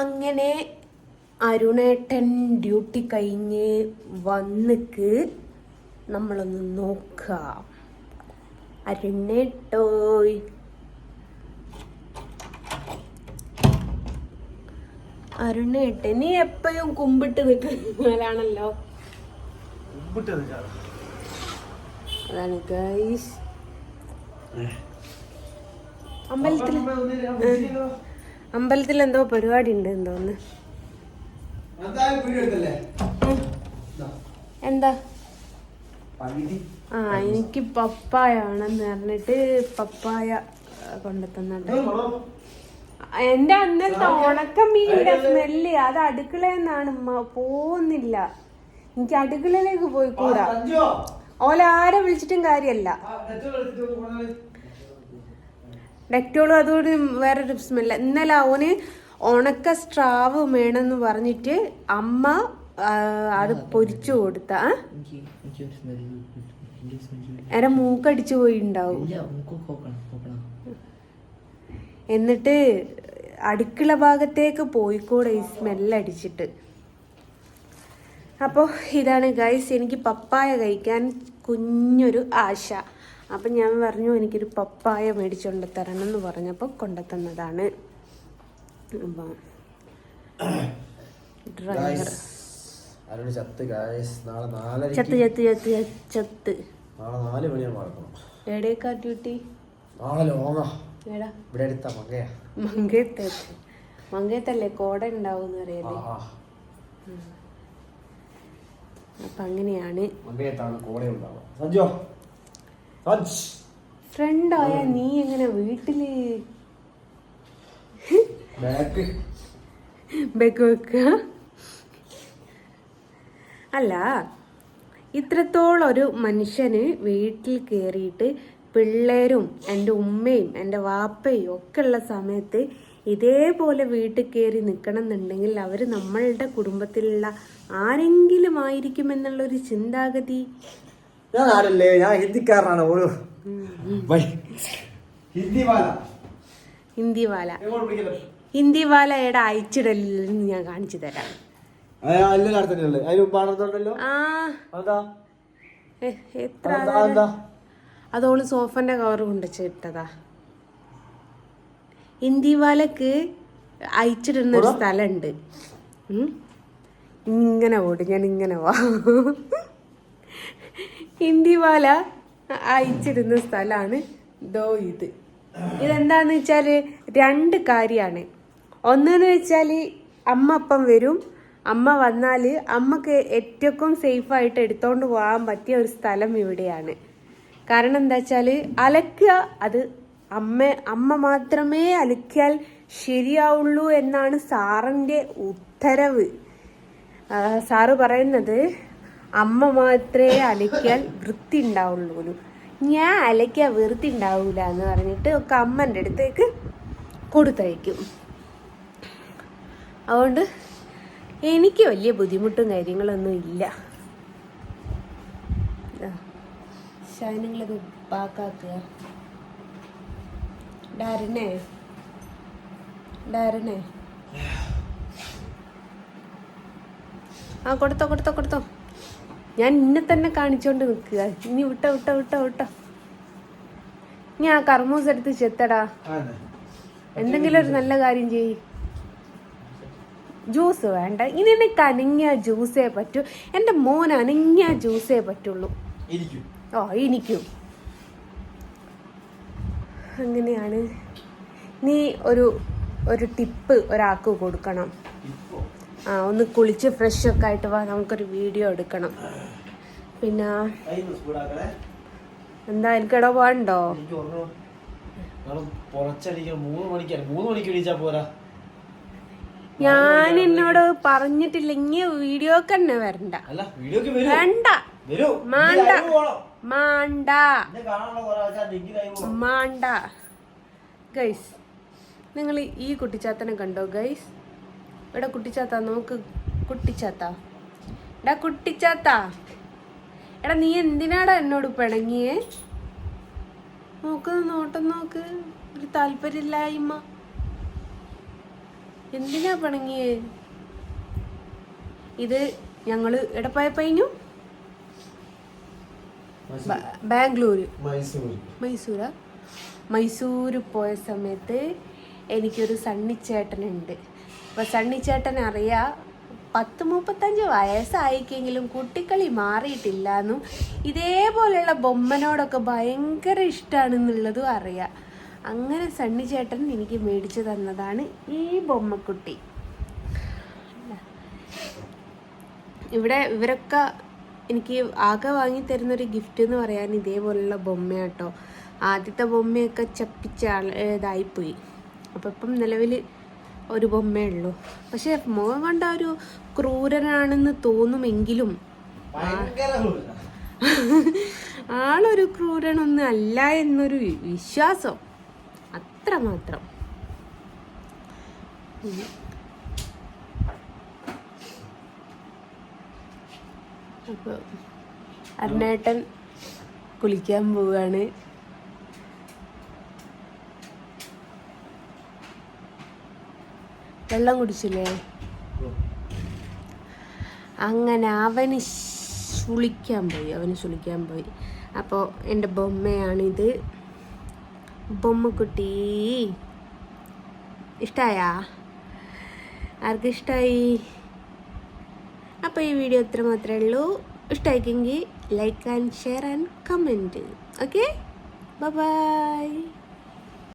അങ്ങനെ അരുണേട്ടൻ ഡ്യൂട്ടി കഴിഞ്ഞ് വന്നിക്ക് നമ്മളൊന്ന് നോക്കാം. അരുണേട്ടോയ് അരുണേട്ടൻ നീ എപ്പോഴും കുമ്പിട്ട് നിൽക്കുന്നവരാണല്ലോ. അതാണ് ഗൈസ് അമ്പലത്തിൽ അമ്പലത്തിൽ എന്തോ പരിപാടി ഉണ്ട് എന്തോന്ന് എന്താ? ആ എനിക്ക് പപ്പായ ആണെന്ന് പറഞ്ഞിട്ട് പപ്പായ കൊണ്ടെത്തുന്നുണ്ട് എന്റെ അന്നത്തെ ഉണക്കമീനിന്റെ സ്മെല്ല് അത് അടുക്കളയെന്നാണ് പോകുന്നില്ല. എനിക്ക് അടുക്കളയിലേക്ക് പോയി കൂടാ. ഓല ആരെ വിളിച്ചിട്ടും കാര്യമല്ല ഡെക്ടോളും വേറെ വേറൊരു സ്മെല്ല ഇന്നലെ അവന് ഉണക്ക സ്ട്രാവ് വേണമെന്ന് പറഞ്ഞിട്ട് അമ്മ അത് പൊരിച്ചു കൊടുത്ത? എന്റെ മൂക്കടിച്ചു പോയിണ്ടാവും. എന്നിട്ട് അടുക്കള ഭാഗത്തേക്ക് പോയിക്കൂടെ ഈ സ്മെല്ലടിച്ചിട്ട് അപ്പോൾ ഇതാണ് ഗൈസ് എനിക്ക് പപ്പായ കഴിക്കാൻ കുഞ്ഞൊരു ആശ. അപ്പം ഞാൻ പറഞ്ഞു എനിക്കൊരു പപ്പായ മേടിച്ചുകൊണ്ട് തരണം എന്ന് പറഞ്ഞപ്പോൾ കൊണ്ടെത്തുന്നതാണ്. അപ്പം ഡ്രൈവർ. ചത്ത് ചത്ത് ചത്ത് ചത്ത് എവിടേക്കാ ഡ്യൂട്ടി? മങ്കയത്തല്ലേ? കോട ഉണ്ടാവും അറിയാലേ ആ അങ്ങനെയാണ്. കൂടെ ഉണ്ടാവുക. സഞ്ജ് ഫ്രണ്ടായ നീ എങ്ങനെ വീട്ടിൽ? ബാക്ക് ബെക്ക് വെക്കുക അല്ല ഇത്രത്തോളം ഒരു മനുഷ്യന് വീട്ടിൽ കയറിയിട്ട് പിള്ളേരും എന്റെ ഉമ്മയും എന്റെ വാപ്പയും ഒക്കെ ഉള്ള സമയത്ത് ഇതേപോലെ വീട്ടിൽ കയറി നിൽക്കണം എന്നുണ്ടെങ്കിൽ അവർ നമ്മളുടെ കുടുംബത്തിലുള്ള ആരെങ്കിലും ആയിരിക്കുമെന്നുള്ളൊരു ചിന്താഗതി. ഞാൻ ആരല്ലേ? ഞാൻ ഹിന്ദിക്കാരനാണ്. ഓരോ ഹിന്ദി വാല ഹിന്ദി വാല ഹിന്ദി അയച്ചിടലിൽ ഞാൻ കാണിച്ചു തരാം. എത്ര അതോൾ സോഫന്റെ കവർ കൊണ്ടുവച്ചിട്ടതാ ഇന്ത്യവാലക്ക് അയച്ചിടുന്ന ഒരു സ്ഥലമുണ്ട്. ഇങ്ങനെ ഓടും. ഞാൻ ഇങ്ങനെ വാ. ഇന്ത്യവാല അയച്ചിടുന്ന സ്ഥലമാണ് ദോ ഇത്. ഇതെന്താന്ന് വെച്ചാൽ രണ്ട് കാര്യമാണ് ഒന്നെന്ന് വെച്ചാൽ അമ്മ അപ്പം വരും. അമ്മ വന്നാൽ അമ്മയ്ക്ക് ഏറ്റവും സേഫായിട്ട് എടുത്തോണ്ട് പോകാൻ പറ്റിയ ഒരു സ്ഥലം ഇവിടെയാണ്. കാരണം എന്താ വെച്ചാൽ അലക്കുക അത് അമ്മ അമ്മ മാത്രമേ അലക്കിയാൽ ശരിയാവുള്ളൂ എന്നാണ് സാറിന്റെ ഉത്തരവ്. സാറ് പറയുന്നത് അമ്മ മാത്രമേ അലക്കിയാൽ വൃത്തി ഉണ്ടാവുള്ളൂ ഞാൻ അലക്കിയാൽ വൃത്തി ഉണ്ടാവൂല എന്ന് പറഞ്ഞിട്ട് ഒക്കെ അമ്മന്റെ അടുത്തേക്ക് കൊടുത്തയക്കും. അതുകൊണ്ട് എനിക്ക് വലിയ ബുദ്ധിമുട്ടും കാര്യങ്ങളൊന്നും ഇല്ല. സാധനങ്ങളൊക്കെ പാക്കാക്കുക. ഡാരനെ ഡാരനെ ആ കൊടുത്തോ കൊടുത്തോ കൊടുത്തോ. ഞാൻ ഇന്നെ തന്നെ കാണിച്ചോണ്ട് നിൽക്കുക. ഇനി വിട്ട വിട്ട വിട്ട വിട്ട. ഇനി ആ കർമ്മൂസ് എടുത്ത് ചെത്തടാ. എന്തെങ്കിലും ഒരു നല്ല കാര്യം ചെയ്യ്. ജ്യൂസ് വേണ്ട. ഇനി എനിക്ക് അനങ്ങിയ ജ്യൂസേ പറ്റൂ. എന്റെ മോൻ അനങ്ങിയ ജ്യൂസേ പറ്റുള്ളൂ. ഓ എനിക്കും അങ്ങനെയാണ്. നീ ഒരു ഒരു ടിപ്പ് ഒരാൾക്ക് കൊടുക്കണം. ഒന്ന് കുളിച്ച് ഫ്രഷ് ഒക്കെ ആയിട്ട് വാ നമുക്കൊരു വീഡിയോ എടുക്കണം. പിന്നെ എന്താ എനിക്ക് ഇട പോകണ്ടോ ഞാൻ എന്നോട് പറഞ്ഞിട്ടില്ല ഇങ്ങനെ വീഡിയോക്ക് തന്നെ വരണ്ട. വേണ്ട. മാണ്ട. മാണ്ട. മാണ്ട. ഗൈസ് നിങ്ങൾ ഈ കുട്ടിച്ചാത്തനെ കണ്ടോ ഗൈസ്? ഇവിടെ കുട്ടിച്ചാത്ത നോക്ക് കുട്ടിച്ചാത്ത. എടാ കുട്ടിച്ചാത്ത. എടാ നീ എന്തിനാടാ എന്നോട് പിണങ്ങിയേ? നോക്ക് നോട്ടം നോക്ക്. ഒരു താല്പര്യമില്ലായ്മ. എന്തിനാ പിണങ്ങിയേ? ഇത് ഞങ്ങൾ എടപ്പായ പൈഞ്ഞു ബാംഗ്ലൂര് മൈസൂർ. മൈസൂരാ. മൈസൂര്? പോയ സമയത്ത് എനിക്കൊരു സണ്ണിച്ചേട്ടനുണ്ട് അപ്പോൾ സണ്ണിച്ചേട്ടൻ അറിയാം പത്ത് മുപ്പത്തഞ്ച് വയസ്സായിക്കെങ്കിലും കുട്ടിക്കളി മാറിയിട്ടില്ല എന്നും ഇതേപോലെയുള്ള ബൊമ്മനോടൊക്കെ ഭയങ്കര ഇഷ്ടമാണെന്നുള്ളതും അറിയാം. അങ്ങനെ സണ്ണി ചേട്ടൻ എനിക്ക് മേടിച്ചു തന്നതാണ് ഈ ബൊമ്മക്കുട്ടി. ഇവിടെ ഇവരൊക്കെ എനിക്ക് ആകെ വാങ്ങി തരുന്നൊരു ഗിഫ്റ്റ് എന്ന് പറയാൻ ഇതേപോലുള്ള ബൊമ്മയാട്ടോ ആദ്യത്തെ ബൊമ്മയൊക്കെ ചപ്പിച്ച ഇതായിപ്പോയി അപ്പം ഇപ്പം നിലവിൽ ഒരു ബൊമ്മേ ഉള്ളൂ. പക്ഷെ മുഖം കണ്ട ഒരു ക്രൂരനാണെന്ന് തോന്നുമെങ്കിലും. ആളൊരു ക്രൂരനൊന്നും അല്ല എന്നൊരു വിശ്വാസം. അത്ര മാത്രം. അപ്പൊ അപ്പോൾ അരുണേട്ടൻ കുളിക്കാൻ പോവുകയാണ് വെള്ളം കുടിച്ചില്ലേ? അങ്ങനെ അവന് സുളിക്കാൻ പോയി അവന് സുളിക്കാൻ പോയി. അപ്പോൾ എന്റെ ബൊമ്മയാണിത്. ബൊമ്മക്കുട്ടി ഇഷ്ടമായാ ആർക്കും ഇഷ്ടമായി അപ്പോൾ ഈ വീഡിയോ ഇത്ര മാത്രമേ ഉള്ളൂ. ഇഷ്ടമായിക്കെങ്കിൽ like and share and comment. Okay? Bye.